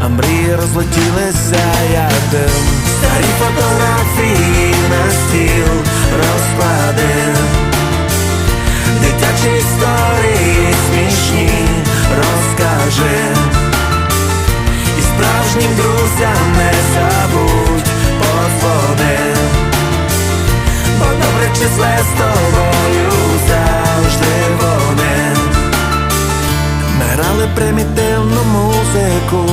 а мрії розлетілися як дим. Старі фотографії на стіл розкладив. Дитячі історії смішні розкажи І справжнім друзям не забудь подзвони Бо добре числе з тобою завжди вони грали примітивну музику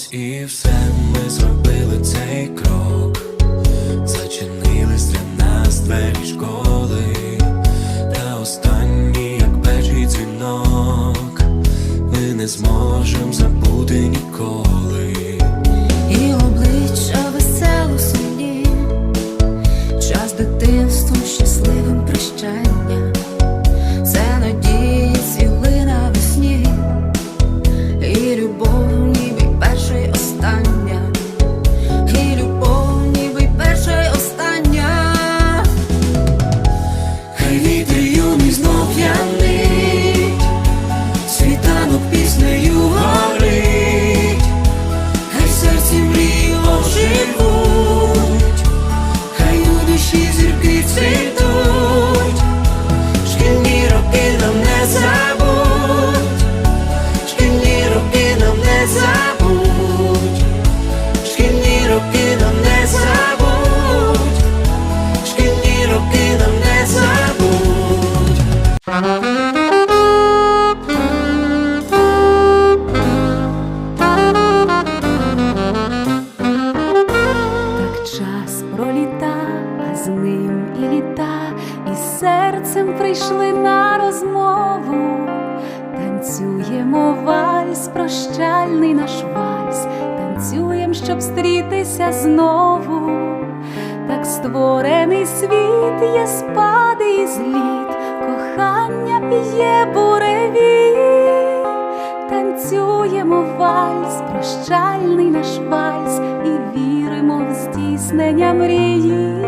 Ось і все. Ми зробили цей крок, зачинились для нас двері школи, та останній, як перший дзвінок, ми не зможемо забути ніколи. Вийшли на розмову, танцюємо вальс, прощальний наш вальс, танцюєм, щоб встрітися знову. Так створений світ є спади і зліт, кохання і є буреві. Танцюємо вальс, прощальний наш вальс, і віримо в здійснення мрії.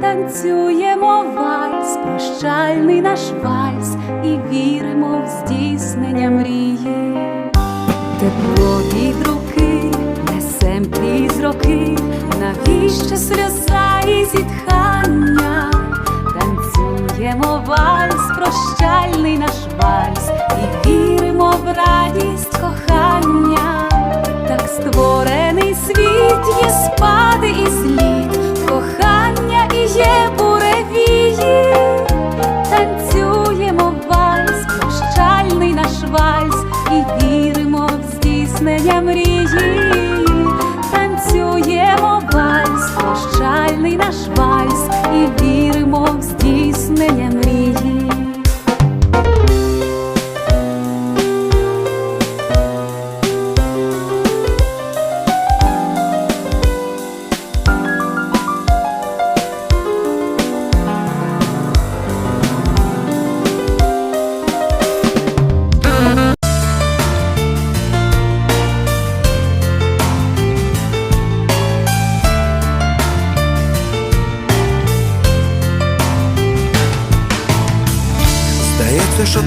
Танцюємо вальс, прощальний наш вальс, і віримо в здійснення мрії. Тепло від руки, несем крізь роки, навіщо сльоза і зітхання? Танцюємо вальс, прощальний наш вальс, і віримо в радість кохання. Так створений світ є спади і зліт, кохання і є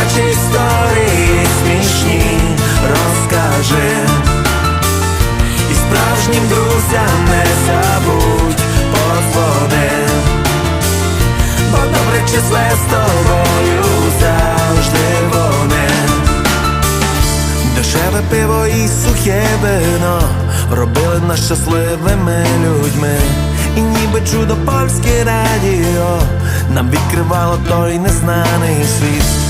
Дитячі історії смішні розкажи І справжнім друзям не забудь подзвони Бо добре числе з тобою завжди вони Дешеве пиво і сухе вино робили нас щасливими людьми. І ніби чудо польське радіо нам відкривало той незнаний світ.